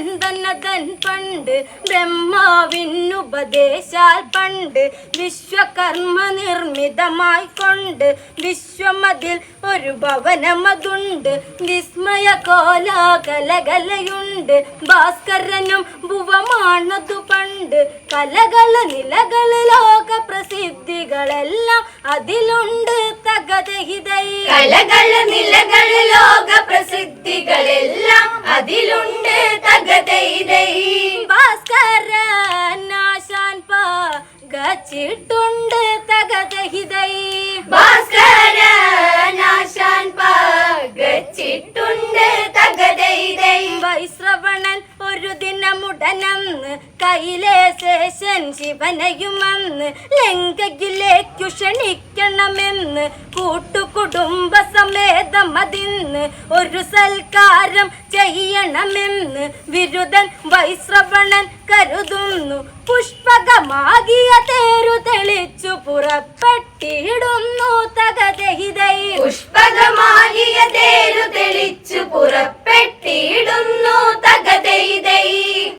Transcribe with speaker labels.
Speaker 1: തൻ തന്നെ തൻ പണ്ട് ബ്രഹ്മാവിനുപദേശാൽ പണ്ട് വിശ്വകർമ്മ നിർമ്മിതമായി കൊണ്ട് വിശ്വമതിൽ ഒരു ഭവനമതുണ്ട്. വിസ്മയ കോലാകലകലയുണ്ട്. ഭാസ്കരനും ഭുവമാണതു പണ്ട്. കലകൾ നിലകൾ ലോക പ്രസിദ്ധികളെല്ലാം അതിലുണ്ട് തകതഹിതൈ
Speaker 2: കലകൾ നിലകൾ ലോക പ്രസിദ്ധികളെല്ലാം
Speaker 1: പകച്ചിട്ടുണ്ട് തകതഹിതൈ.
Speaker 2: ഭാസ്കരനാശാൻ പകച്ചിട്ടുണ്ട് തകതൈതൈ
Speaker 1: വൈശ്രവണൻ ഒരു ദിനമുടനന്ന് കൈലേശേഷൻ ശിവനയുമെന്ന് ലങ്കയിലേക്കു ക്ഷണിക്കണമെന്ന് കൂട്ടുകുടുംബ സമേതം അതിന്ന് ഒരു സൽക്കാരം ചെയ്യണമെന്ന് വിരുദൻ വൈശ്രവണൻ കരുതുന്നു. പുഷ്പകമാകിയ കരു തെളിച്ചു പുറപ്പെട്ടിടുന്നു തകതഹിതൈ.
Speaker 2: പുഷ്പകമാലിയ തേരു തെളിച്ചു പുറപ്പെട്ടിടുന്നു.